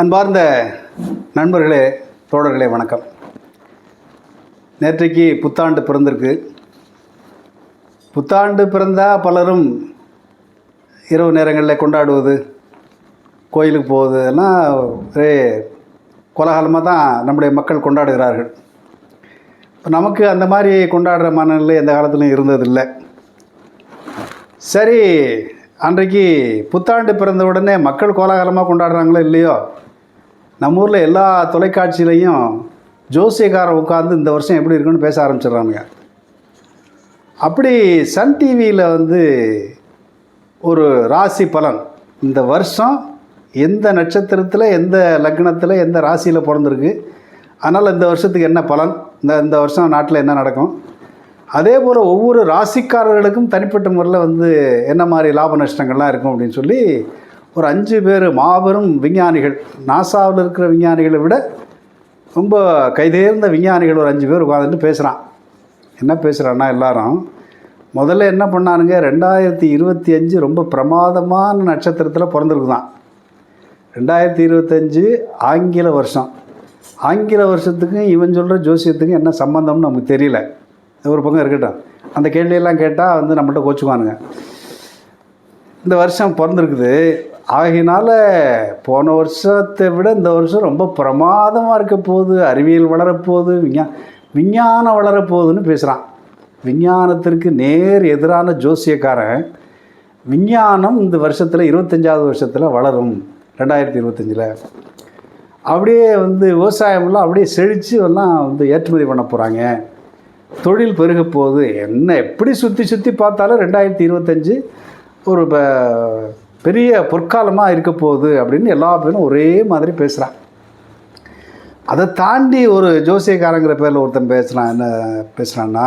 அன்பார்ந்த நண்பர்களே தோழர்களே வணக்கம். நேற்றைக்கு புத்தாண்டு பிறந்திருக்கு. புத்தாண்டு பிறந்தால் பலரும் இரவு நேரங்களில் கொண்டாடுவது கோயிலுக்கு போவது எல்லாம் ஒரே கோலாகலமாக தான் நம்முடைய மக்கள் கொண்டாடுகிறார்கள். இப்போ நமக்கு அந்த மாதிரி கொண்டாடுற மனநிலை எந்த காலத்திலும் இருந்ததில்லை. சரி அன்றைக்கு புத்தாண்டு பிறந்த உடனே மக்கள் கோலாகலமாக கொண்டாடுறாங்களோ இல்லையோ? நம்ம ஊரில் எல்லா தொலைக்காட்சியிலையும் ஜோசியக்காரன் உட்காந்து இந்த வருஷம் எப்படி இருக்குன்னு பேச ஆரம்பிச்சிடுறானுங்க. அப்படி சன் டிவியில் வந்து ஒரு ராசி பலன். இந்த வருஷம் எந்த நட்சத்திரத்தில் எந்த லக்னத்தில் எந்த ராசியில் பிறந்திருக்கு அதனால் இந்த வருஷத்துக்கு என்ன பலன் இந்த இந்த வருஷம் நாட்டில் என்ன நடக்கும். அதே போல் ஒவ்வொரு ராசிக்காரர்களுக்கும் தனிப்பட்ட முறையில் வந்து என்ன மாதிரி லாப நஷ்டங்கள்லாம் இருக்கும் அப்படின்னு சொல்லி ஒரு அஞ்சு பேர் மாபெரும் விஞ்ஞானிகள் நாசாவில் இருக்கிற விஞ்ஞானிகளை விட ரொம்ப கைதேர்ந்த விஞ்ஞானிகள் ஒரு அஞ்சு பேர் உட்காந்துட்டு பேசுகிறான் என்ன பேசுகிறான்னா எல்லாரும் முதல்ல என்ன பண்ணானுங்க ரெண்டாயிரத்தி இருபத்தி அஞ்சு ரொம்ப பிரமாதமான நட்சத்திரத்தில் பிறந்திருக்குதான். ரெண்டாயிரத்தி இருபத்தஞ்சு ஆங்கில வருஷம். ஆங்கில வருஷத்துக்கும் இவன் சொல்கிற ஜோசியத்துக்கும் என்ன சம்மந்தம்னு நமக்கு தெரியல. ஒரு பக்கம் இருக்கட்டும். அந்த கேள்வியெல்லாம் கேட்டால் வந்து நம்மள்கிட்ட கோச்சுக்குவானுங்க. இந்த வருஷம் பிறந்திருக்குது. ஆகையினால போன வருஷத்தை விட இந்த வருஷம் ரொம்ப பிரமாதமாக இருக்க போகுது. அறிவியல் வளரப்போகுது. விஞ்ஞா விஞ்ஞானம் வளரப்போகுதுன்னு பேசுகிறான் விஞ்ஞானத்திற்கு நேர் எதிரான ஜோசியக்காரன் விஞ்ஞானம் இந்த வருஷத்தில் இருபத்தஞ்சாவது வருஷத்தில் வளரும். ரெண்டாயிரத்தி இருபத்தஞ்சில். அப்படியே வந்து விவசாயமெல்லாம் அப்படியே செழித்து எல்லாம் வந்து ஏற்றுமதி பண்ண போகிறாங்க தொழில் பெருக போகுது. என்ன எப்படி சுற்றி சுற்றி பார்த்தாலும் ரெண்டாயிரத்தி இருபத்தஞ்சி ஒரு ப- பெரிய பொற்காலமாக இருக்க போகுது அப்படின்னு எல்லா பேரும் ஒரே மாதிரி பேசுகிறான் அதை தாண்டி ஒரு ஜோசியக்காரங்கிற பேரில் ஒருத்தன் பேசுகிறான் என்ன பேசுகிறான்னா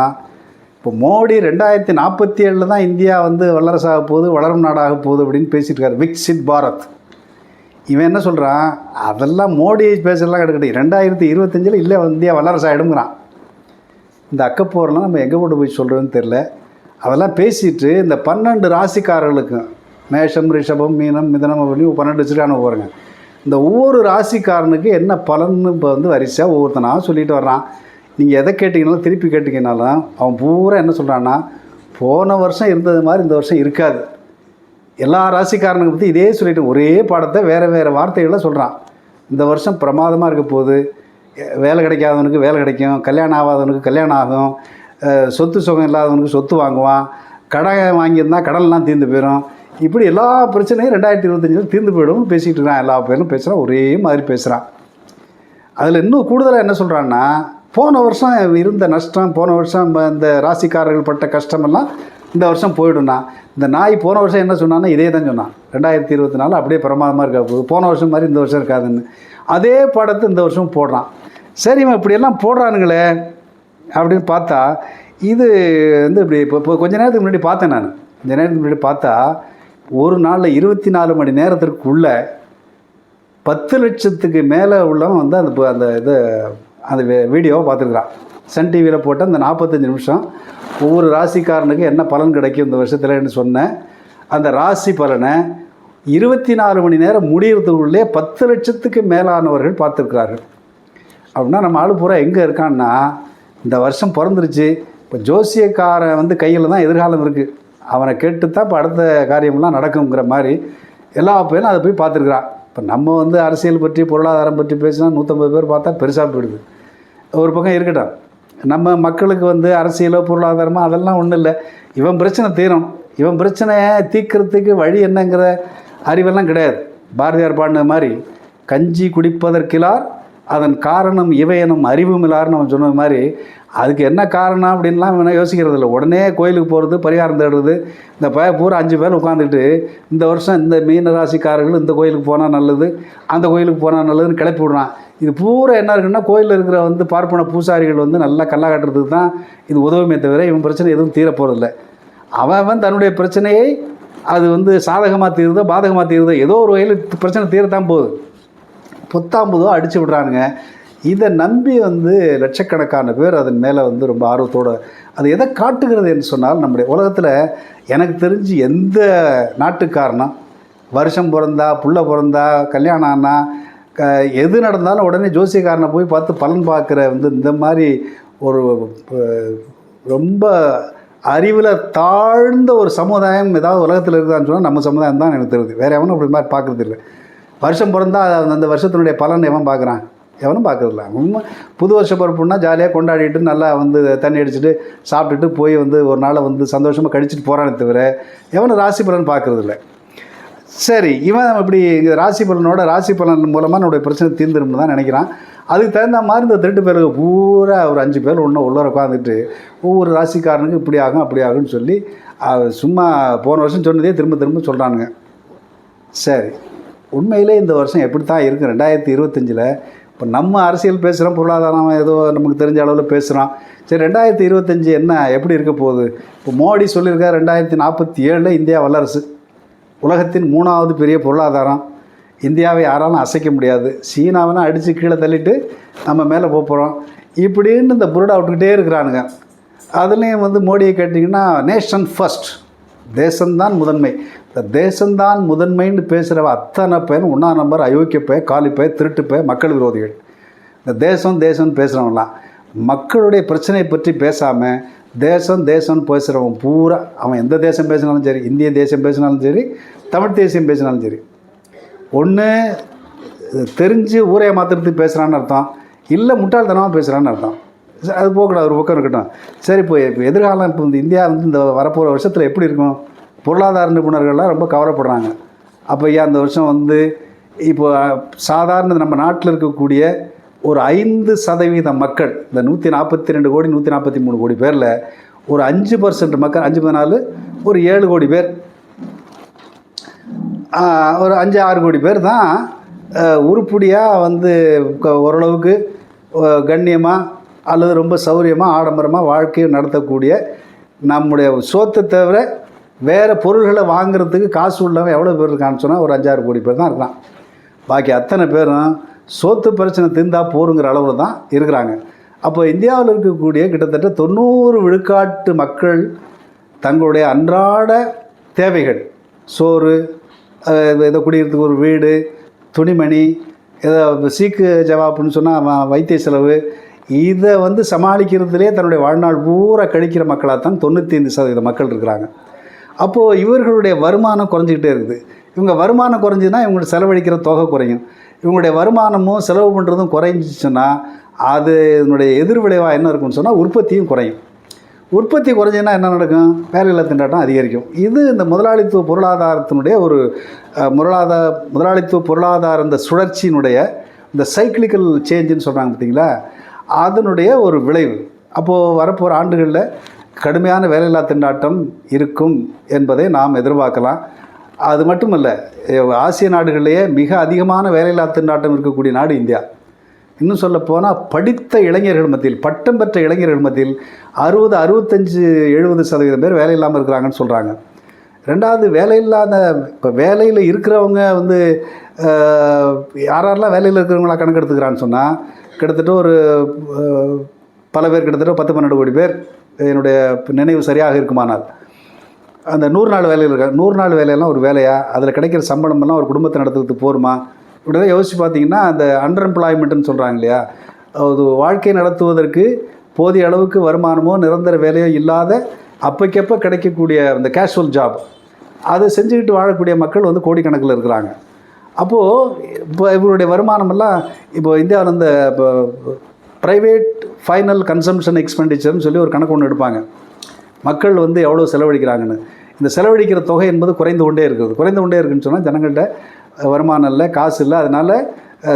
இப்போ மோடி ரெண்டாயிரத்தி நாற்பத்தி ஏழில் தான் இந்தியா வந்து வல்லரசாக போகுது வளரும் நாடாக போகுது அப்படின்னு பேசிட்டு இருக்காரு விக்சித் பாரத். இவன் என்ன சொல்கிறான் அதெல்லாம் மோடி பேசுகிறலாம் கிடையாது ரெண்டாயிரத்தி இருபத்தஞ்சில் இல்லை இந்தியா வல்லரசாகிடுங்கிறான் இந்த அக்கப்போரெலாம் நம்ம எங்கே கொண்டு போய் சொல்கிறோன்னு தெரில அதெல்லாம் பேசிட்டு இந்த பன்னெண்டு ராசிக்காரர்களுக்கும் மேஷம் ரிஷபம் மீனம் மிதனம் அப்படின்னு பன்னெண்டு வச்சுருக்கானு போகிறேங்க இந்த ஒவ்வொரு ராசிக்காரனுக்கு என்ன பலன்னு இப்போ வந்து வரிசையாக ஒவ்வொருத்தனாக சொல்லிட்டு வர்றான். நீங்கள் எதை கேட்டிங்கனாலும் திருப்பி கேட்டிங்கனாலும் அவன் பூரா என்ன சொல்கிறான்னா போன வருஷம் இருந்தது மாதிரி இந்த வருஷம் இருக்காது. எல்லா ராசிக்காரனுக்கு பற்றி இதே சொல்லிட்டு ஒரே பாடத்தை வேறு வேறு வார்த்தைகளை சொல்கிறான் இந்த வருஷம் பிரமாதமாக இருக்க போகுது. வேலை கிடைக்காதவனுக்கு வேலை கிடைக்கும். கல்யாணம் ஆகாதவனுக்கு கல்யாணம் ஆகும். சொத்து சுகம் இல்லாதவனுக்கு சொத்து வாங்குவான். கடன் வாங்கியிருந்தா கடன்லாம் தீர்ந்து போயிடும் இப்படி எல்லா பிரச்சனையும் ரெண்டாயிரத்தி இருபத்தஞ்சில் தீர்ந்து போயிடும்னு பேசிகிட்டு இருக்கான். எல்லா பேரும் பேசுகிறான் ஒரே மாதிரி பேசுகிறான் அதில் இன்னும் கூடுதலாக என்ன சொல்கிறான்னா போன வருஷம் இருந்த நஷ்டம் போன வருஷம் இந்த ராசிக்காரர்கள் பட்ட கஷ்டமெல்லாம் இந்த வருஷம் போயிடும்னா இந்த நாய் போன வருஷம் என்ன சொன்னான்னா இதே தான் சொன்னான். ரெண்டாயிரத்தி இருபத்தி நாலு அப்படியே பிரமாதமாக இருக்கா போகுது. போன வருஷம் மாதிரி இந்த வருஷம் இருக்காதுன்னு. அதே படத்தை இந்த வருஷம் போடுறான். சரி இவன் இப்படியெல்லாம் போடுறானுங்களே அப்படின்னு பார்த்தா இது வந்து இப்படி இப்போ இப்போ கொஞ்ச நேரத்துக்கு முன்னாடி பார்த்தேன் நான். கொஞ்ச நேரத்துக்கு முன்னாடி பார்த்தா ஒரு நாளில் இருபத்தி நாலு மணி நேரத்திற்குள்ள பத்து லட்சத்துக்கு மேலே உள்ளவன் வந்து அந்த அந்த இது அந்த வீடியோவை பார்த்துருக்குறான். சன் டிவியில் போட்ட அந்த நாற்பத்தஞ்சு நிமிஷம் ஒவ்வொரு ராசிக்காரனுக்கு என்ன பலன் கிடைக்கும் இந்த வருஷத்துலன்னு சொன்னேன் அந்த ராசி பலனை இருபத்தி நாலு மணி நேரம் முடிகிறதுக்குள்ளே பத்து லட்சத்துக்கு மேலானவர்கள் பார்த்துருக்கிறார்கள். அப்படின்னா நம்ம ஆள் பூரா எங்கே இருக்கான்னா இந்த வருஷம் பிறந்துருச்சு. இப்போ ஜோசியக்காரன் வந்து கையில் தான் எதிர்காலம் இருக்குது அவனை கேட்டு தான் இப்போ அடுத்த காரியம்லாம் நடக்குங்கிற மாதிரி எல்லா பேரும் அதை போய் பார்த்துருக்குறான் இப்போ நம்ம வந்து அரசியல் பற்றி பொருளாதாரம் பற்றி பேசினா நூற்றம்பது பேர் பார்த்தா பெருசாக போயிடுது. ஒரு பக்கம் இருக்கட்டும். நம்ம மக்களுக்கு வந்து அரசியலோ பொருளாதாரமோ அதெல்லாம் ஒன்றும் இல்லை. இவன் பிரச்சனை தீரும். இவன் பிரச்சனையை தீர்க்கறதுக்கு வழி என்னங்கிற அறிவெல்லாம் கிடையாது. பாரதியார் பாடின மாதிரி கஞ்சி குடிப்பதற்கிலார் அதன் காரணம் இவையனும் அறிவுமில்லார்னு அவன் சொன்னது மாதிரி அதுக்கு என்ன காரணம் அப்படின்லாம் வேணால் யோசிக்கிறது இல்லை. உடனே கோயிலுக்கு போகிறது பரிகாரம் தேடுறது இந்த பய பூரா அஞ்சு பேர் உட்காந்துக்கிட்டு இந்த வருஷம் இந்த மீன ராசிக்காரர்கள் இந்த கோயிலுக்கு போனால் நல்லது அந்த கோயிலுக்கு போனால் நல்லதுன்னு கிளப்பி விடுறான். இது பூரா என்ன இருக்குன்னா கோயிலில் இருக்கிற வந்து பார்ப்பன பூசாரிகள் வந்து நல்லா கல்லா கட்டுறதுக்கு தான் இது உதவுமே தவிர இவன் பிரச்சனை எதுவும் தீரப்போகிறதில்ல அவன் அவன் தன்னுடைய பிரச்சனையை அது வந்து சாதகமாக தீருதோ பாதகமாக தீருதோ ஏதோ ஒரு வகையில் பிரச்சனை தீரத்தான் போகுது. புத்தாம்புதோ அடித்து விடுறானுங்க. இதை நம்பி வந்து லட்சக்கணக்கான பேர் அதன் மேலே வந்து ரொம்ப ஆர்வத்தோடு அது எதை காட்டுகிறது என்று சொன்னால் நம்முடைய உலகத்தில் எனக்கு தெரிஞ்சு எந்த நாட்டுக்காரனும் வருஷம் பிறந்தா புள்ள பிறந்தா கல்யாணம் ஆனா க எது நடந்தாலும் உடனே ஜோசியக்காரனை போய் பார்த்து பலன் பார்க்குற வந்து இந்த மாதிரி ஒரு ரொம்ப அறிவில் தாழ்ந்த ஒரு சமுதாயம் ஏதாவது உலகத்தில் இருக்குதான்னு சொன்னால் நம்ம சமுதாயம் தான் எனக்கு தெரியுது. வேறு எவனும் அப்படி மாதிரி பார்க்குறது இல்லை வருஷம் பிறந்தால் அந்த வருஷத்தினுடைய பலன் எவன் பார்க்குறான். எவனும் பார்க்கறதில்ல. உண்மை புது வருஷ பிறப்புன்னா ஜாலியாக கொண்டாடிட்டு நல்லா வந்து தண்ணி அடிச்சுட்டு சாப்பிட்டுட்டு போய் வந்து ஒரு நாளை வந்து சந்தோஷமாக கழிச்சிட்டு போகிறானே தவிர எவனும் ராசி பலன் பார்க்கறதில்ல. சரி இவன் இப்படி இந்த ராசி பலனோட ராசி பலன் மூலமாக என்னுடைய பிரச்சனை தீர்ந்துரும்னு தான் நினைக்கிறான். அதுக்கு தகுந்த மாதிரி இந்த திருட்டு பேருக்கு பூரா ஒரு அஞ்சு பேர் ஒன்று உள்ளே உட்காந்துட்டு ஒவ்வொரு ராசிக்காரனுக்கு இப்படி ஆகும் அப்படி ஆகும்னு சொல்லி சும்மா போன வருஷம் சொன்னதே திரும்ப திரும்ப சொல்கிறானுங்க சரி உண்மையிலே இந்த வருஷம் எப்படி தான் இருக்குது ரெண்டாயிரத்தி இருபத்தஞ்சில் இப்போ நம்ம அரசியல் பேசுகிறோம் பொருளாதாரம் ஏதோ நமக்கு தெரிஞ்ச அளவில் பேசுகிறோம் சரி ரெண்டாயிரத்தி இருபத்தஞ்சி என்ன எப்படி இருக்க போகுது? இப்போ மோடி சொல்லியிருக்கார் ரெண்டாயிரத்தி நாற்பத்தி ஏழில் இந்தியா வல்லரசு. உலகத்தின் மூணாவது பெரிய பொருளாதாரம். இந்தியாவை யாராலும் அசைக்க முடியாது. சீனாவெல்லாம் அடித்து கீழே தள்ளிட்டு நம்ம மேலே போக போகிறோம் இப்படின்னு இந்த புருடா விட்டுக்கிட்டே இருக்கிறானுங்க. அதுலேயும் வந்து மோடியை கேட்டிங்கன்னா நேஷன் ஃபஸ்ட் தேசம்தான் முதன்மை. தேசம்தான் முதன்மைன்னு பேசுகிற அத்தனை பேர் ஒன்றா நம்பர் அயோக்கிய பே காலி பே திருட்டு பே மக்கள் விரோதிகள். இந்த தேசம் தேசம்னு பேசுகிறவங்களாம் மக்களுடைய பிரச்சனையை பற்றி பேசாமல் தேசம் தேசம்னு பேசுகிறவன் பூரா அவன் எந்த தேசம் பேசினாலும் சரி இந்திய தேசம் பேசினாலும் சரி தமிழ் தேசியம் பேசினாலும் சரி. ஒன்று தெரிஞ்சு ஊரையை மாற்றுறதுக்கு பேசுகிறான்னு அர்த்தம். இல்லை முட்டாள்தனமாக பேசுகிறான்னு அர்த்தம். அது போகக்கூடாது ஒரு பக்கம் இருக்கட்டும். சரி இப்போ இப்போ எதிர்காலம் இப்போ இந்த இந்தியா வந்து இந்த வரப்போகிற வருஷத்தில் எப்படி இருக்கும்? பொருளாதார நிபுணர்கள்லாம் ரொம்ப கவலைப்படுறாங்க. அப்போ ஐயா அந்த வருஷம் வந்து இப்போ சாதாரண நம்ம நாட்டில் இருக்கக்கூடிய ஒரு ஐந்து சதவீத மக்கள் இந்த நூற்றி நாற்பத்தி ரெண்டு கோடி நூற்றி நாற்பத்தி மூணு கோடி பேரில் ஒரு அஞ்சு பர்சன்ட் மக்கள் அஞ்சு பதினாலு ஒரு ஏழு கோடி பேர். ஒரு அஞ்சு ஆறு கோடி பேர் தான் உருப்படியாக வந்து க- ஓரளவுக்கு கண்ணியமாக அல்லது ரொம்ப சௌரியமாக ஆடம்பரமாக வாழ்க்கையை நடத்தக்கூடிய நம்முடைய சோத்தை தவிர வேறு பொருள்களை வாங்குறதுக்கு காசு உள்ளவன் எவ்வளோ பேர் இருக்கான்னு சொன்னால் ஒரு அஞ்சாறு கோடி பேர் தான் இருக்கான் பாக்கி அத்தனை பேரும் சொத்து பிரச்சனை தீர்ந்தா போருங்கிற அளவில் தான் இருக்கிறாங்க. அப்போ இந்தியாவில் இருக்கக்கூடிய கிட்டத்தட்ட தொண்ணூறு விழுக்காட்டு மக்கள் தங்களுடைய அன்றாட தேவைகள். சோறு இதை ஏதோ ஒரு வீடு துணிமணி ஏதோ சீக்கு ஜவாப்புன்னு சொன்னால் வைத்திய செலவு. இதை வந்து சமாளிக்கிறதுலே தன்னுடைய வாழ்நாள் பூரா கழிக்கிற மக்களாக தான் தொண்ணூற்றி ஐந்து சதவீத மக்கள் இருக்கிறாங்க. அப்போது இவர்களுடைய வருமானம் குறைஞ்சிக்கிட்டே இருக்குது. இவங்க வருமானம் குறைஞ்சுன்னா இவங்களுக்கு செலவழிக்கிற தொகை குறையும். இவங்களுடைய வருமானமும் செலவு பண்ணுறதும் குறைஞ்சிச்சுன்னா அது இதனுடைய எதிர்விளைவாக என்ன இருக்கும்னு சொன்னால் உற்பத்தியும் குறையும். உற்பத்தி குறைஞ்சுன்னா என்ன நடக்கும்? வேலையில்லா திண்டாட்டம் அதிகரிக்கும். இது இந்த முதலாளித்துவ பொருளாதாரத்தினுடைய ஒரு அஹ், பொருளாதார முதலாளித்துவ பொருளாதார இந்த சுழற்சியினுடைய இந்த சைக்கிளிக்கல் சேஞ்சுன்னு சொல்கிறாங்க பார்த்தீங்களா? அதனுடைய ஒரு விளைவு. அப்போது வரப்போகிற ஆண்டுகளில் கடுமையான வேலையில்லா திண்டாட்டம் இருக்கும் என்பதை நாம் எதிர்பார்க்கலாம். அது மட்டுமல்ல ஆசிய நாடுகளிலேயே மிக அதிகமான வேலையில்லா திண்டாட்டம் இருக்கக்கூடிய நாடு இந்தியா. இன்னும் சொல்லப்போனால் படித்த இளைஞர்கள் மத்தியில் பட்டம் பெற்ற இளைஞர்கள் மத்தியில் அறுபது அறுபத்தஞ்சு எழுபது சதவீதம் பேர் வேலை இல்லாமல் இருக்கிறாங்கன்னு சொல்கிறாங்க ரெண்டாவது வேலை இல்லாத இப்போ வேலையில் இருக்கிறவங்க வந்து யாரெல்லாம் வேலையில் இருக்கிறவங்களா கணக்கெடுத்துக்கிறான்னு சொன்னால் கிட்டத்தட்ட ஒரு பல பேர் கிட்டத்தட்ட பத்து பன்னெண்டு கோடி பேர் என்னுடைய நினைவு சரியாக இருக்குமானால் அந்த நூறு நாள் வேலையில் இருக்க நூறு நாள் வேலையெல்லாம் ஒரு வேலையா? அதில் கிடைக்கிற சம்பளமெல்லாம் ஒரு குடும்பத்தை நடத்துறதுக்கு போருமா? இப்படிதான் யோசிச்சு பார்த்தீங்கன்னா அந்த அண்டர் எம்ப்ளாய்மெண்ட்டுன்னு சொல்கிறாங்க இல்லையா? அது வாழ்க்கை நடத்துவதற்கு போதிய அளவுக்கு வருமானமோ நிரந்தர வேலையோ இல்லாத அப்போக்கப்போ கிடைக்கக்கூடிய அந்த கேஷுவல் ஜாப் அதை செஞ்சுக்கிட்டு வாழக்கூடிய மக்கள் வந்து கோடிக்கணக்கில் இருக்கிறாங்க. அப்போது இப்போ இவருடைய வருமானமெல்லாம் இப்போ இந்தியாவில் இந்த இப்போ ப்ரைவேட் ஃபைனல் கன்சம்ஷன் எக்ஸ்பெண்டிச்சர்னு சொல்லி ஒரு கணக்கு ஒன்று எடுப்பாங்க. மக்கள் வந்து எவ்வளோ செலவழிக்கிறாங்கன்னு. இந்த செலவழிக்கிற தொகை என்பது குறைந்து கொண்டே இருக்குது. குறைந்து கொண்டே இருக்குன்னு சொன்னால் ஜனங்கள்கிட்ட வருமானம் இல்லை காசு இல்லை. அதனால்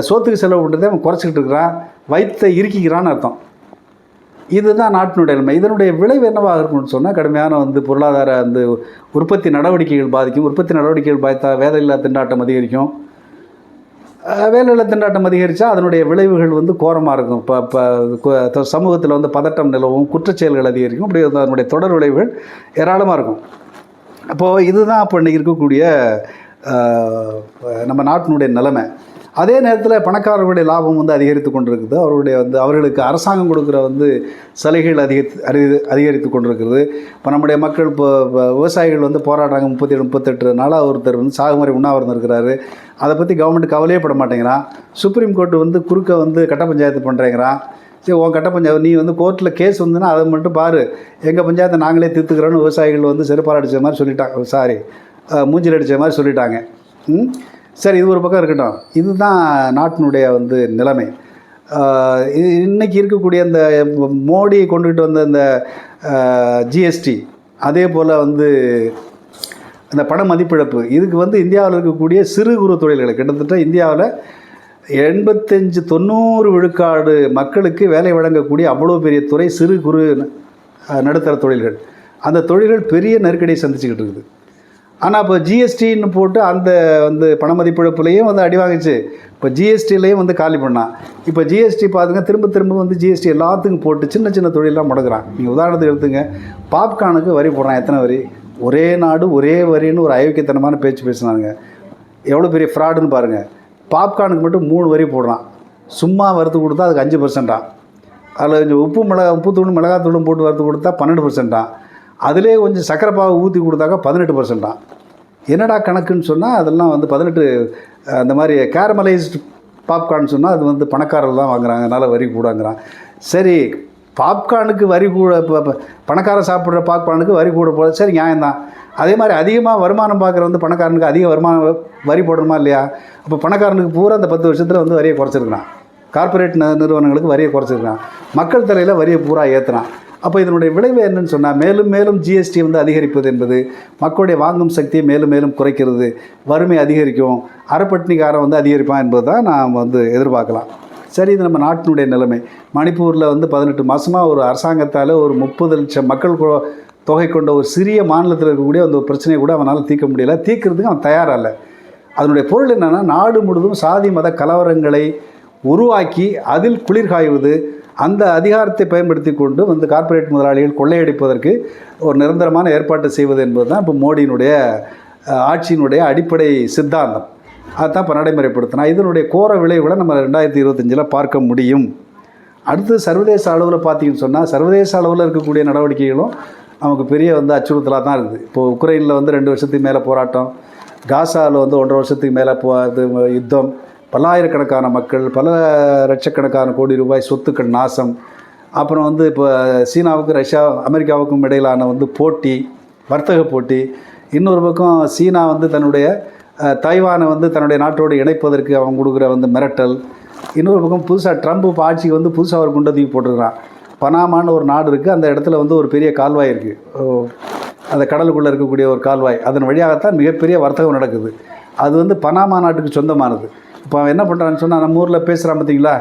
சோத்துக்கு செலவு பண்ணுறதை அவன் குறைச்சிக்கிட்டு இருக்கிறான். வயிற்றை இறுக்கிக்கிறான்னு அர்த்தம். இதுதான் நாட்டினுடைய நிலைமை. இதனுடைய விளைவு என்னவாக இருக்கும்னு சொன்னால் கடுமையான வந்து பொருளாதார அந்த உற்பத்தி நடவடிக்கைகள் பாதிக்கும். உற்பத்தி நடவடிக்கைகள் பாதித்தா வேலையில்லா திண்டாட்டம் அதிகரிக்கும். அஹ், திண்டாட்டம் அதிகரித்தா அதனுடைய விளைவுகள் வந்து கோரமாக இருக்கும். இப்போ சமூகத்தில் வந்து பதட்டம் நிலவும் குற்றச்செயல்கள் அதிகரிக்கும். அப்படி அதனுடைய தொடர் விளைவுகள் ஏராளமாக இருக்கும். அப்போது இதுதான் அப்போ இன்றைக்கி இருக்கக்கூடிய நம்ம நாட்டினுடைய நிலைமை. அதே நேரத்தில் பணக்காரர்களுடைய லாபம் வந்து அதிகரித்து கொண்டிருக்குது. அவருடைய வந்து அவர்களுக்கு அரசாங்கம் கொடுக்குற வந்து சலுகைகள் அதிகரித்து அதிக அதிகரித்து கொண்டிருக்கிறது. இப்போ நம்முடைய மக்கள் இப்போ விவசாயிகள் வந்து போராடுறாங்க. முப்பத்தி ஏழு முப்பத்தெட்டு நாளாக ஒருத்தர் வந்து சாகுமாரி உண்ணாவிரதம் இருக்கிறாரு. அதை பற்றி கவர்மெண்ட் கவலையே பட மாட்டேங்கிறான். சுப்ரீம் கோர்ட்டு வந்து குறுக்க வந்து கட்ட பஞ்சாயத்து பண்ணுறேங்கிறான் சரி உன் கட்ட பஞ்சாயத்து நீ வந்து கோர்ட்டில் கேஸ் வந்துன்னா அதை மட்டும் பாரு. எங்கள் பஞ்சாயத்தை நாங்களே தீர்த்துக்கிறோன்னு விவசாயிகள் வந்து செருப்பால் அடித்த மாதிரி சொல்லிட்டாங்க சாரி மூஞ்சில் அடித்த மாதிரி சொல்லிட்டாங்க. சரி இது ஒரு பக்கம் இருக்கட்டும். இதுதான் நாட்டினுடைய வந்து நிலைமை. இன்றைக்கி இன்னைக்கு இருக்கக்கூடிய இந்த மோடி கொண்டுகிட்டு வந்த இந்த ஜிஎஸ்டி அதே போல் வந்து இந்த பண மதிப்பிழப்பு இதுக்கு வந்து இந்தியாவில் இருக்கக்கூடிய சிறு குறு தொழில்கள் கிட்டத்தட்ட இந்தியாவில் எண்பத்தஞ்சு தொண்ணூறு விழுக்காடு மக்களுக்கு வேலை வழங்கக்கூடிய அவ்வளோ பெரிய துறை சிறு குறு நடுத்தர தொழில்கள். அந்த தொழில்கள் பெரிய நெருக்கடியை சந்திச்சுக்கிட்டு இருக்குது. ஆனால் இப்போ ஜிஎஸ்டின்னு போட்டு அந்த வந்து பணமதிப்பிழப்புலையும் வந்து அடி வாங்கிச்சு. இப்போ ஜிஎஸ்டிலையும் வந்து காலி பண்ணான் இப்போ ஜிஎஸ்டி பார்த்துங்க திரும்ப திரும்ப வந்து ஜிஎஸ்டி எல்லாத்துக்கும் போட்டு சின்ன சின்ன தொழிலெலாம் முடக்கிறான். நீங்கள் உதாரணத்துக்கு எடுத்துங்க. பாப்கார்னுக்கு வரி போடுறான். எத்தனை வரி? ஒரே நாடு ஒரே வரின்னு ஒரு அயோக்கியத்தனமான பேச்சு பேசுனாங்க எவ்வளோ பெரிய ஃப்ராடுன்னு பாருங்கள் பாப்கார்னுக்கு மட்டும் மூணு வரி போடுறான். சும்மா வறுத்து கொடுத்தா அதுக்கு அஞ்சு பர்சன்ட்டான் அதில் கொஞ்சம் உப்பு மிளகா உப்பு தூளும் மிளகாத்தூளும் போட்டு வறுத்து கொடுத்தா பன்னெண்டு பர்சன்ட்டான் அதிலே கொஞ்சம் சக்கரை பாவை ஊற்றி கொடுத்தாக்கா பதினெட்டு பர்சன்ட்டான் என்னடா கணக்குன்னு சொன்னால் அதெல்லாம் வந்து பதினெட்டு அந்த மாதிரி கேரமலைஸ்டு பாப்கார்ன் சொன்னால் அது வந்து பணக்காரர்கள் தான் வாங்குறாங்க அதனால் வரி கூடாங்கிறான். சரி பாப்கார்னுக்கு வரி கூட பணக்காரன் சாப்பிட்ற பாப்கார்னுக்கு வரி கூட போட சரி நியாயம்தான். அதே மாதிரி அதிகமாக வருமானம் பார்க்குற வந்து பணக்காரனுக்கு அதிக வருமானம் வரி போடணுமா இல்லையா? அப்போ பணக்காரனுக்கு பூரா அந்த பத்து வருஷத்தில் வந்து வரியை குறைச்சிருக்கிறான். கார்ப்பரேட் ந- நிறுவனங்களுக்கு வரியை குறைச்சிருக்கிறான். மக்கள் தலையில் வரியை பூரா ஏற்றுறான் அப்போ இதனுடைய விளைவு என்னன்னு சொன்னால் மேலும் மேலும் ஜிஎஸ்டி வந்து அதிகரிப்பது என்பது மக்களுடைய வாங்கும் சக்தியை மேலும் மேலும் குறைக்கிறது வறுமை அதிகரிக்கும் அறப்பட்டினிக்காரன் வந்து அதிகரிப்பான் என்பது தான் நாம் வந்து எதிர்பார்க்கலாம். சரி இது நம்ம நாட்டினுடைய நிலைமை. மணிப்பூரில் வந்து பதினெட்டு மாதமாக ஒரு அரசாங்கத்தால் ஒரு முப்பது லட்சம் மக்கள் தொகை கொண்ட ஒரு சிறிய மாநிலத்தில் இருக்கக்கூடிய அந்த ஒரு பிரச்சனையை கூட அவனால் தீர்க்க முடியல. தீர்க்கிறதுக்கு அவன் தயாராக இல்லை அதனுடைய பொருள் என்னென்னா நாடு முழுவதும் சாதி மத கலவரங்களை உருவாக்கி அதில் குளிர் காய்வது அந்த அதிகாரத்தை பயன்படுத்தி கொண்டு வந்து கார்ப்பரேட் முதலாளிகள் கொள்ளையடிப்பதற்கு ஒரு நிரந்தரமான ஏற்பாட்டை செய்வது என்பது தான் இப்போ மோடியினுடைய ஆட்சியினுடைய அடிப்படை சித்தாந்தம். அதுதான் இப்போ நடைமுறைப்படுத்தினா இதனுடைய கோர விளைவுகளை நம்ம ரெண்டாயிரத்தி இருபத்தஞ்சில் பார்க்க முடியும். அடுத்து சர்வதேச அளவில் பார்த்தீங்கன்னு சொன்னால் சர்வதேச அளவில் இருக்கக்கூடிய நடவடிக்கைகளும் நமக்கு பெரிய வந்து அச்சுறுத்தலாக தான் இருக்குது. இப்போது உக்ரைனில் வந்து ரெண்டு வருஷத்துக்கு மேலே போராட்டம் காசாவில் வந்து ஒன்றரை வருஷத்துக்கு மேலே போ இது யுத்தம் பல்லாயிரக்கணக்கான மக்கள் பல லட்சக்கணக்கான கோடி ரூபாய் சொத்துக்கள் நாசம். அப்புறம் வந்து இப்போ சீனாவுக்கும் ரஷ்யா அமெரிக்காவுக்கும் இடையிலான வந்து போட்டி வர்த்தக போட்டி. இன்னொரு பக்கம் சீனா வந்து தன்னுடைய தைவானை வந்து தன்னுடைய நாட்டோடு இணைப்பதற்கு அவன் கொடுக்குற வந்து மிரட்டல். இன்னொரு பக்கம் புதுசாக ட்ரம்ப் இப்போ ஆட்சிக்கு வந்து புதுசாக ஒரு குண்டை தூக்கி போட்டிருக்கிறான். பனாமான்னு ஒரு நாடு இருக்குது அந்த இடத்துல வந்து ஒரு பெரிய கால்வாய் இருக்குது அந்த கடலுக்குள்ளே இருக்கக்கூடிய ஒரு கால்வாய். அதன் வழியாகத்தான் மிகப்பெரிய வர்த்தகம் நடக்குது. அது வந்து பனாமா நாட்டுக்கு சொந்தமானது. இப்போ அவன் என்ன பண்ணுறான்னு சொன்னால் நம்ம ஊரில் பேசுகிறான் பார்த்தீங்களா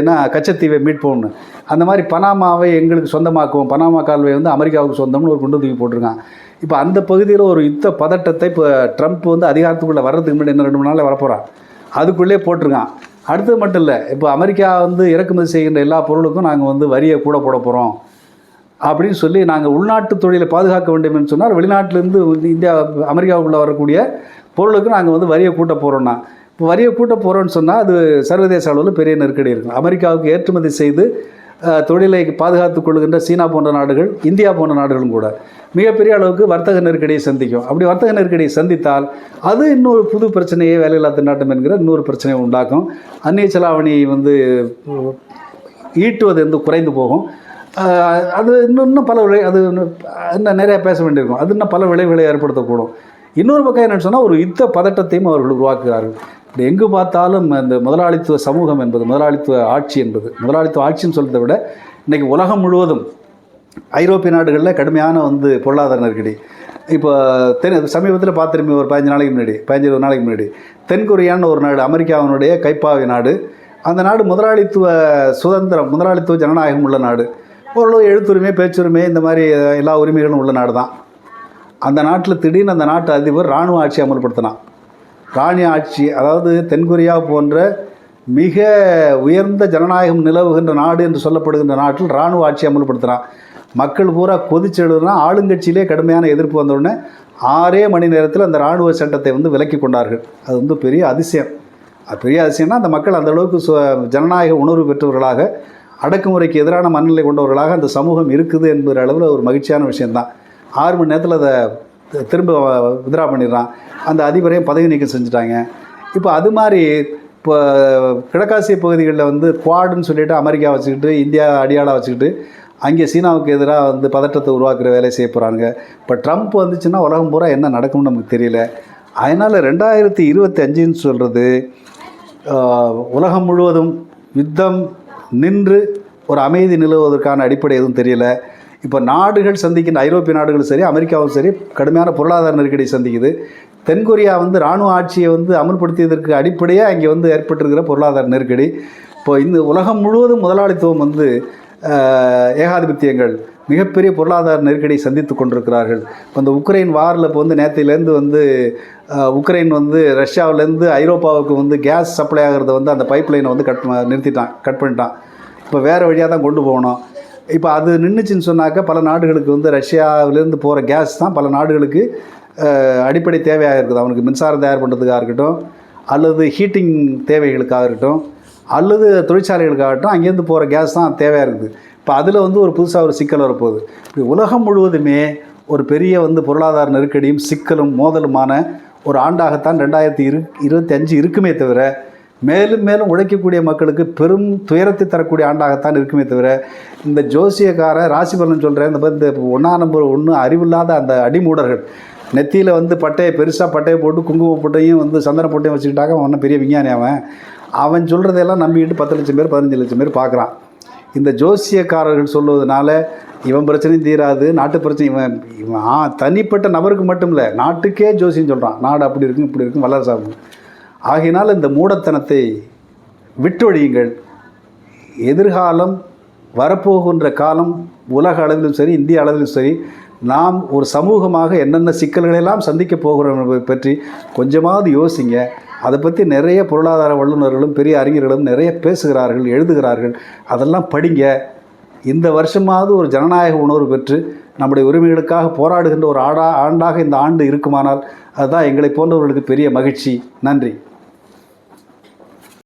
என்ன கச்சத்தீவை மீட்போம்னு அந்த மாதிரி பனாமாவை எங்களுக்கு சொந்தமாக்குவோம். பனாமா கால்வை வந்து அமெரிக்காவுக்கு சொந்தம்னு ஒரு குண்டு தூக்கி போட்டிருக்கான். இப்போ அந்த பகுதியில் ஒரு யுத்த பதட்டத்தை இப்போ ட்ரம்ப் வந்து அதிகாரத்துக்குள்ளே வர்றதுக்கு முன்னாடி என்ன ரெண்டு மூணு நாளில் வரப்போகிறான் அதுக்குள்ளே போட்டிருக்கான். அடுத்தது மட்டும் இல்லை இப்போ அமெரிக்கா வந்து இறக்குமதி செய்கின்ற எல்லா பொருளுக்கும் நாங்கள் வந்து வரியை கூட போட போகிறோம் அப்படின்னு சொல்லி நாங்கள் உள்நாட்டு தொழிலை பாதுகாக்க வேண்டும் என்று சொன்னால் வெளிநாட்டிலேருந்து இந்தியா அமெரிக்காவுக்குள்ளே வரக்கூடிய பொருளுக்கு நாங்கள் வந்து வரியை கூட்ட போகிறோன்னா இப்போ வரியை கூட்ட போகிறோன்னு சொன்னால் அது சர்வதேச அளவில் பெரிய நெருக்கடி இருக்கும். அமெரிக்காவுக்கு ஏற்றுமதி செய்து தொழிலை பாதுகாத்துக் கொள்கின்ற சீனா போன்ற நாடுகள் இந்தியா போன்ற நாடுகளும் கூட மிகப்பெரிய அளவுக்கு வர்த்தக நெருக்கடியை சந்திக்கும். அப்படி வர்த்தக நெருக்கடியை சந்தித்தால் அது இன்னொரு புது பிரச்சனையை வேலையில்லா திண்டாட்டம் என்கிற இன்னொரு பிரச்சனையை உண்டாக்கும். அந்நிய செலாவணியை வந்து ஈட்டுவது வந்து குறைந்து போகும். அது இன்னும் இன்னும் பல விளை அது இன்னும் இன்னும் நிறையா பேச வேண்டியிருக்கும். அது இன்னும் பல விளைவுகளை ஏற்படுத்தக்கூடும். இன்னொரு பக்கம் என்னன்னு சொன்னால் ஒரு யுத்த பதட்டத்தையும் அவர்கள் உருவாக்குகிறார்கள். இப்படி எங்கு பார்த்தாலும் இந்த முதலாளித்துவ சமூகம் என்பது முதலாளித்துவ ஆட்சி என்பது முதலாளித்துவ ஆட்சின்னு சொல்கிறத விட இன்றைக்கி உலகம் முழுவதும் ஐரோப்பிய நாடுகளில் கடுமையான வந்து பொருளாதார நெருக்கடி. இப்போ தென் சமீபத்தில் பார்த்துருமே ஒரு பதினஞ்சு நாளைக்கு முன்னாடி பதினஞ்சு இருபது நாளைக்கு முன்னாடி. தென்கொரியான்னு ஒரு நாடு அமெரிக்காவினுடைய கைப்பாவி நாடு. அந்த நாடு முதலாளித்துவ சுதந்திரம் முதலாளித்துவ ஜனநாயகம் உள்ள நாடு. ஓரளவு எழுத்துரிமை பேச்சுரிமை இந்த மாதிரி எல்லா உரிமைகளும் உள்ள நாடு தான் அந்த நாட்டில் திடீர்னு அந்த நாட்டு அதிபர் இராணுவ ஆட்சி அமல்படுத்தினான். ராணி ஆட்சி அதாவது தென்கொரியா போன்ற மிக உயர்ந்த ஜனநாயகம் நிலவுகின்ற நாடு என்று சொல்லப்படுகின்ற நாட்டில் இராணுவ ஆட்சி அமல்படுத்தினான். மக்கள் பூரா கொதிச்செழுதுனா ஆளுங்கட்சியிலே கடுமையான எதிர்ப்பு வந்தவுடனே ஆறே மணி நேரத்தில் அந்த இராணுவ சட்டத்தை வந்து விலக்கி கொண்டார்கள். அது வந்து பெரிய அதிசயம். அது பெரிய அதிசயம்னா அந்த மக்கள் அந்த அளவுக்கு சு ஜனநாயக உணர்வு பெற்றவர்களாக அடக்குமுறைக்கு எதிரான மனநிலை கொண்டவர்களாக அந்த சமூகம் இருக்குது என்கிற அளவில் ஒரு மகிழ்ச்சியான விஷயம்தான். ஆறு மணி நேரத்தில் அதை திரும்ப வித்ரா பண்ணிடுறான். அந்த அதிபரையும் பதவி நீக்கம் செஞ்சுட்டாங்க. இப்போ அது மாதிரி இப்போ கிழக்காசிய பகுதிகளில் வந்து குவாடுன்னு சொல்லிட்டு அமெரிக்கா வச்சுக்கிட்டு இந்தியா அடியாளாக வச்சுக்கிட்டு அங்கே சீனாவுக்கு எதிராக வந்து பதற்றத்தை உருவாக்குற வேலையை செய்ய போகிறாங்க இப்போ ட்ரம்ப் வந்துச்சுன்னா உலகம் பூரா என்ன நடக்கும்னு நமக்கு தெரியல. அதனால் ரெண்டாயிரத்தி இருபத்தி அஞ்சுன்னு சொல்கிறது உலகம் முழுவதும் யுத்தம் நின்று ஒரு அமைதி நிலவுவதற்கான அடிப்படை எதுவும் தெரியல. இப்போ நாடுகள் சந்திக்கின்ற ஐரோப்பிய நாடுகளும் சரி அமெரிக்காவும் சரி கடுமையான பொருளாதார நெருக்கடி சந்திக்குது. தென்கொரியா வந்து இராணுவ ஆட்சியை வந்து அமல்படுத்தியதற்கு அடிப்படையாக இங்கே வந்து ஏற்பட்டிருக்கிற பொருளாதார நெருக்கடி. இப்போ இந்த உலகம் முழுவதும் முதலாளித்துவம் வந்து ஏகாதிபத்தியங்கள் மிகப்பெரிய பொருளாதார நெருக்கடியை சந்தித்து கொண்டிருக்கிறார்கள். இப்போ இந்த உக்ரைன் வாரில் இப்போ வந்து நேற்றுலேருந்து வந்து உக்ரைன் வந்து ரஷ்யாவிலேருந்து ஐரோப்பாவுக்கு வந்து கேஸ் சப்ளை ஆகிறத வந்து அந்த பைப் லைனை வந்து கட் நிறுத்திட்டான் கட் பண்ணிட்டான். இப்போ வேறு வழியாக தான் கொண்டு போகணும். இப்போ அது நின்றுச்சுன்னு சொன்னாக்க பல நாடுகளுக்கு வந்து ரஷ்யாவிலேருந்து போகிற கேஸ் தான் பல நாடுகளுக்கு அடிப்படை தேவையாக இருக்குது. அவனுக்கு மின்சாரம் தயார் பண்ணுறதுக்காக இருக்கட்டும் அல்லது ஹீட்டிங் தேவைகளுக்காக இருக்கட்டும் அல்லது தொழிற்சாலைகளுக்காகட்டும் அங்கேருந்து போகிற கேஸ் தான் தேவையாக இருக்குது. இப்போ அதில் வந்து ஒரு புதுசாக ஒரு சிக்கல் வரப்போகுது. இப்படி உலகம் முழுவதுமே ஒரு பெரிய வந்து பொருளாதார நெருக்கடியும் சிக்கலும் மோதலுமான ஒரு ஆண்டாகத்தான் ரெண்டாயிரத்தி இரு இருபத்தி அஞ்சு இருக்குமே தவிர மேலும் மேலும் உழைக்கக்கூடிய மக்களுக்கு பெரும் துயரத்தை தரக்கூடிய ஆண்டாகத்தான் இருக்குமே தவிர இந்த ஜோசியக்கார ராசி பலன் சொல்கிறேன் இந்த மாதிரி இந்த ஒன்றா நம்பர் ஒன்று அறிவில்லாத அந்த அடிமூடர்கள் நெத்தியில் வந்து பட்டையை பெருசாக பட்டையை போட்டு குங்கும பொட்டையும் வந்து சந்தன பொட்டையும் வச்சுக்கிட்டாக்க அவன் பெரிய விஞ்ஞானி அவன். அவன் சொல்கிறதெல்லாம் நம்பிக்கிட்டு பத்து லட்சம் பேர் பதினஞ்சு லட்சம் பேர் பார்க்குறான். இந்த ஜோசியக்காரர்கள் சொல்லுவதனால இவன் பிரச்சனையும் தீராது நாட்டு பிரச்சனை இவன் இவன் ஆ தனிப்பட்ட நபருக்கு மட்டும் இல்லை நாட்டுக்கே ஜோசியம் சொல்கிறான் நாடு அப்படி இருக்கும் இப்படி இருக்கும் வல்லரசாகும் ஆகையினால் இந்த மூடத்தனத்தை விட்டொழியுங்கள். எதிர்காலம் வரப்போகின்ற காலம் உலக அளவிலும் சரி இந்திய அளவிலும் சரி நாம் ஒரு சமூகமாக என்னென்ன சிக்கல்களெல்லாம் சந்திக்க போகிறோம் என்பதை பற்றி கொஞ்சமாவது யோசிங்க. அதை பற்றி நிறைய பொருளாதார வல்லுநர்களும் பெரிய அறிஞர்களும் நிறைய பேசுகிறார்கள் எழுதுகிறார்கள். அதெல்லாம் படிங்க. இந்த வருஷமாவது ஒரு ஜனநாயக உணர்வு பெற்று நம்முடைய உரிமைகளுக்காக போராடுகின்ற ஒரு ஆடா ஆண்டாக இந்த ஆண்டு இருக்குமானால் அதுதான் எங்களை போன்றவர்களுக்கு பெரிய மகிழ்ச்சி. நன்றி.